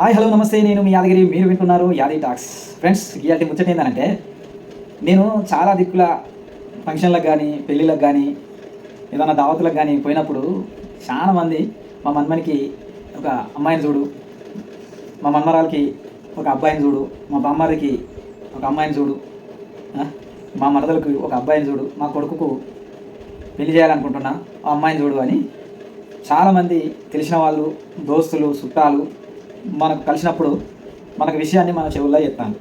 Hi hello నమస్తే. నేను మీ యాదగిరి. మీరు వింటున్నారు యాది టాక్స్ ఫ్రెండ్స్ ఇవాళ ముచ్చట ఏంటంటే నేను చాలా దిక్కుల ఫంక్షన్లకు కానీ పెళ్ళిళ్ళకి కానీ ఏదైనా దావతులకు కానీ పోయినప్పుడు చాలా మంది మా మన్మనికి ఒక అమ్మాయిని చూడు మా మన్మరాలకి ఒక అబ్బాయిని చూడు మా బామ్మారికి ఒక అమ్మాయిని చూడు మా మరదలకు ఒక అబ్బాయిని చూడు మా కొడుకుకు పెళ్ళి చేయాలనుకుంటున్నా ఆ అమ్మాయిని చూడు అని చాలామంది తెలిసిన వాళ్ళు దోస్తులు చుట్టాలు మనకు కలిసినప్పుడు మనకు విషయాన్ని మన చెవుల్లో చెప్తాను.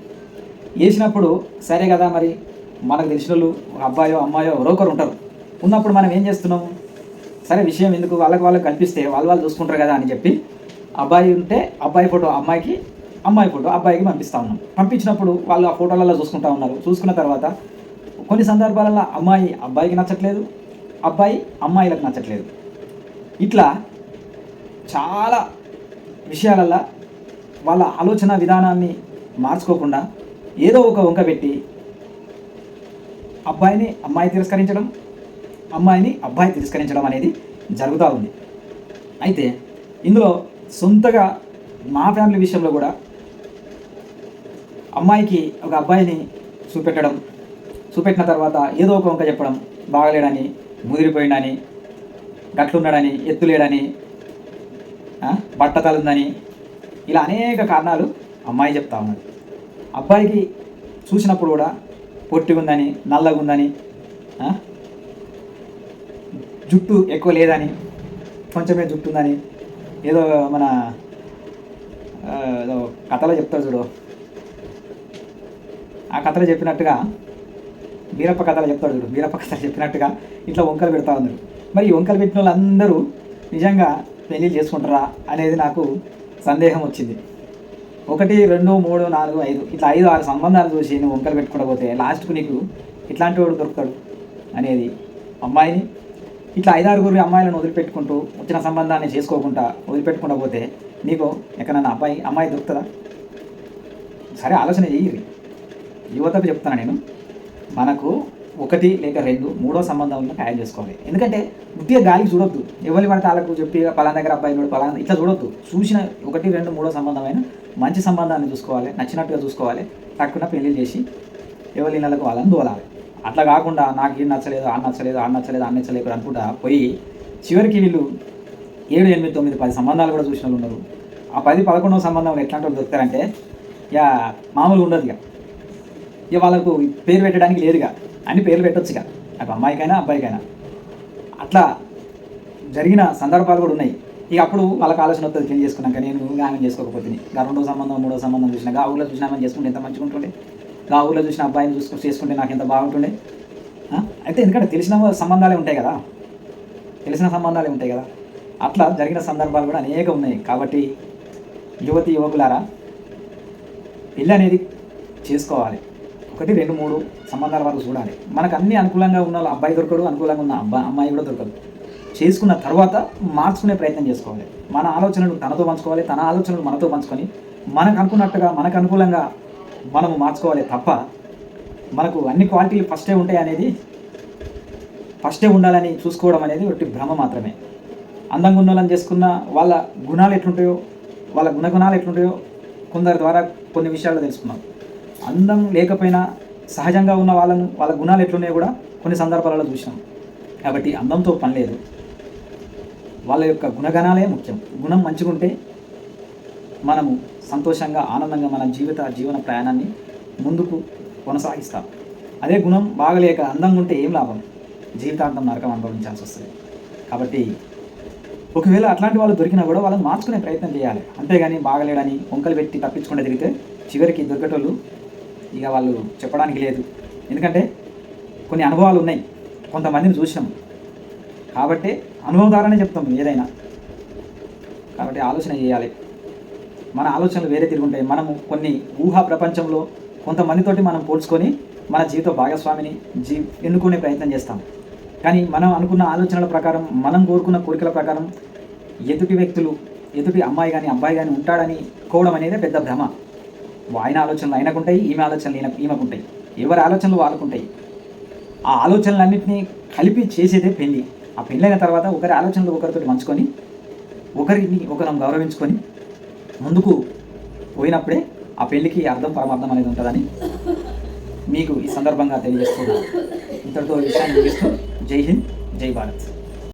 వేసినప్పుడు సరే కదా మరి మనకు తెలిసిన వాళ్ళు అబ్బాయో అమ్మాయో ఎవరో ఒకరు ఉంటారు. ఉన్నప్పుడు మనం ఏం చేస్తున్నాము సరే విషయం ఎందుకు? వాళ్ళకి వాళ్ళకి కనిపిస్తే వాళ్ళు వాళ్ళు చూసుకుంటారు కదా అని చెప్పి అబ్బాయి ఉంటే అబ్బాయి ఫోటో అమ్మాయికి అమ్మాయి ఫోటో అబ్బాయికి పంపిస్తూ ఉన్నాం. పంపించినప్పుడు వాళ్ళు ఆ ఫోటోలలో చూసుకుంటా ఉన్నారు. చూసుకున్న తర్వాత కొన్ని సందర్భాలలో అమ్మాయి అబ్బాయికి నచ్చట్లేదు అబ్బాయి అమ్మాయిలకు నచ్చట్లేదు. ఇట్లా చాలా విషయాలల్లో వాళ్ళ ఆలోచన విధానాన్ని మార్చుకోకుండా ఏదో ఒక వంక పెట్టి అబ్బాయిని అమ్మాయి తిరస్కరించడం అమ్మాయిని అబ్బాయి తిరస్కరించడం అనేది జరుగుతూ ఉంది. అయితే ఇందులో సొంతగా మా ఫ్యామిలీ విషయంలో కూడా అమ్మాయికి ఒక అబ్బాయిని చూపెట్టడం చూపెట్టిన తర్వాత ఏదో ఒక వంక చెప్పడం బాగలేడని ముదిరిపోయిండని గట్లున్నాడని ఎత్తులేడని బట్టతలుందని ఇలా అనేక కారణాలు అమ్మాయి చెప్తా ఉన్నది. అబ్బాయికి చూసినప్పుడు కూడా పొట్టిగా ఉందని నల్లగా ఉందని జుట్టు ఎక్కువ లేదని కొంచెమే జుట్టు ఉందని ఏదో మన ఏదో కథలో చెప్తారు చూడు. ఆ కథలో చెప్పినట్టుగా బీరప్ప కథలు చెప్తాడు చూడు. బీరప్ప కథలు చెప్పినట్టుగా ఇట్లా వంకలు పెడతా ఉన్నారు. మరి ఈ వంకలు పెట్టిన వాళ్ళందరూ నిజంగా పెళ్ళిళ్ళు చేసుకుంటారా అనేది నాకు సందేహం వచ్చింది. ఒకటి రెండు మూడు నాలుగు ఐదు. ఇట్లా ఐదు ఆరు సంబంధాలు చూసి నువ్వు వంకలు పెట్టుకుంటూ పోతే లాస్ట్కు నీకు ఇట్లాంటి వాడు దొరుకుతాడు అనేది అమ్మాయిని. ఇట్లా ఐదారుగురు అమ్మాయిలను వదిలిపెట్టుకుంటూ వచ్చిన సంబంధాన్ని చేసుకోకుండా వదిలిపెట్టుకుంటూ పోతే నీకు ఎక్కడన్నా అబ్బాయి అమ్మాయి దొరుకుతుందా? సరే ఆలోచన చెయ్యి. యువతకు చెప్తాను నేను. మనకు ఒకటి లేక రెండు మూడో సంబంధంలో ఖాయం చేసుకోవాలి. ఎందుకంటే ఉట్టిగా గాలికి చూడొద్దు. ఎవరి పడితే వాళ్ళకు చెప్పి పలానా దగ్గర అబ్బాయి కూడా పలానా ఇట్లా చూడొద్దు. చూసిన ఒకటి రెండు మూడో సంబంధమైన మంచి సంబంధాన్ని చూసుకోవాలి నచ్చినట్టుగా చూసుకోవాలి. తక్కువ పెళ్ళి చేసి ఎవరి నెలకు వాళ్ళని దోలాలి. అట్లా కాకుండా నాకు ఏం నచ్చలేదు ఆ నచ్చలేదు ఆ నచ్చలేదు ఆ నచ్చలేదు అనుకుంటా పోయి చివరికి వీళ్ళు ఏడు ఎనిమిది తొమ్మిది పది సంబంధాలు కూడా చూసిన వాళ్ళు ఉన్నారు. ఆ పది పదకొండవ సంబంధం ఎట్లాంటి వాళ్ళు దొరుకుతారంటే ఇక మామూలుగా ఉండదు ఇక ఇక వాళ్ళకు పేరు పెట్టడానికి లేదుగా. అని పేర్లు పెట్టొచ్చుగా. అటు అమ్మాయికైనా అబ్బాయికైనా. అట్లా జరిగిన సందర్భాలు కూడా ఉన్నాయి. ఇక అప్పుడు వాళ్ళకి ఆలోచన వస్తుంది పెళ్ళి చేసుకున్నాక నేను ఆమె చేసుకోకపోతే ఇంకా రెండో సంబంధం మూడో సంబంధం చూసినా గా ఊళ్ళో చూసినా ఆమెను చేసుకుంటే ఎంత మంచిగా ఉంటుండే? ఆ ఊళ్ళో చూసిన అబ్బాయిని చూసుకుని చేసుకుంటే నాకు ఎంత బాగుంటుండే? అయితే ఎందుకంటే తెలిసిన సంబంధాలే ఉంటాయి కదా. తెలిసిన సంబంధాలే ఉంటాయి కదా. అట్లా జరిగిన సందర్భాలు కూడా అనేక ఉన్నాయి. కాబట్టి యువతి యువకులారా పెళ్ళి అనేది చేసుకోవాలి. ఒకటి రెండు మూడు సంబంధాల వరకు చూడాలి. మనకు అన్ని అనుకూలంగా ఉన్న అబ్బాయి దొరకడు అనుకూలంగా ఉన్న అబ్బాయి అమ్మాయి కూడా దొరకదు. చేసుకున్న తర్వాత మార్చుకునే ప్రయత్నం చేసుకోవాలి. మన ఆలోచనలు తనతో పంచుకోవాలి తన ఆలోచనలు మనతో పంచుకొని మనకు అనుకున్నట్టుగా మనకు అనుకూలంగా మనము మార్చుకోవాలి తప్ప మనకు అన్ని క్వాలిటీలు ఫస్టే ఉంటాయి అనేది ఫస్టే ఉండాలని చూసుకోవడం అనేది ఒకటి భ్రమ మాత్రమే. అందంగా ఉన్న వాళ్ళని చేసుకున్న వాళ్ళ గుణాలు ఎట్లుంటాయో వాళ్ళ గుణగుణాలు ఎట్లుంటాయో కొందరి ద్వారా కొన్ని విషయాలు తెలుసుకున్నాం. అందం లేకపోయినా సహజంగా ఉన్న వాళ్ళను వాళ్ళ గుణాలు ఎట్లున్నాయో కూడా కొన్ని సందర్భాలలో చూసినాం. కాబట్టి అందంతో పని లేదు. వాళ్ళ యొక్క గుణగణాలే ముఖ్యం. గుణం మంచిగుంటే మనము సంతోషంగా ఆనందంగా మన జీవిత జీవన ప్రయాణాన్ని ముందుకు కొనసాగిస్తాం. అదే గుణం బాగలేక అందంగా ఉంటే ఏం లాభం? జీవితాంతం నరకం అనుభవించాల్సి వస్తుంది. కాబట్టి ఒకవేళ అట్లాంటి వాళ్ళు దొరికినా కూడా వాళ్ళని మార్చుకునే ప్రయత్నం చేయాలి. అంతేగాని బాగలేడని వంకలు పెట్టి తప్పించుకుంటే తిరిగితే చివరికి దొరికేటోళ్ళు ఇక వాళ్ళు చెప్పడానికి లేదు. ఎందుకంటే కొన్ని అనుభవాలు ఉన్నాయి. కొంతమందిని చూసాం కాబట్టి అనుభవం ద్వారానే చెప్తాం ఏదైనా. కాబట్టి ఆలోచన చేయాలి. మన ఆలోచనలు వేరే తిరుగుంటాయి ఉంటాయి. మనము కొన్ని ఊహా ప్రపంచంలో కొంతమందితోటి మనం పోల్చుకొని మన జీవిత భాగస్వామిని జీ ఎన్నుకునే ప్రయత్నం చేస్తాం. కానీ మనం అనుకున్న ఆలోచనల ప్రకారం మనం కోరుకున్న కోరికల ప్రకారం ఎదుటి వ్యక్తులు ఎదుటి అమ్మాయి కానీ అబ్బాయి కానీ ఉంటాడని కోవడం అనేది పెద్ద భ్రమ. ఆయన ఆలోచనలు ఆయనకుంటాయి ఈమె ఆలోచనలు ఈయన ఈమెకుంటాయి. ఎవరి ఆలోచనలు వాళ్ళకుంటాయి. ఆ ఆలోచనలన్నింటినీ కలిపి చేసేదే పెళ్ళి. ఆ పెళ్ళైన తర్వాత ఒకరి ఆలోచనలు ఒకరితో పంచుకొని ఒకరిని ఒకరం గౌరవించుకొని ముందుకు పోయినప్పుడే ఆ పెళ్ళికి అర్థం పరమార్థం అనేది ఉంటుందని మీకు ఈ సందర్భంగా తెలియజేస్తున్నాను. ఇంతటితో విషయాన్ని ముగిస్తూ జై హింద్ జై భారత్.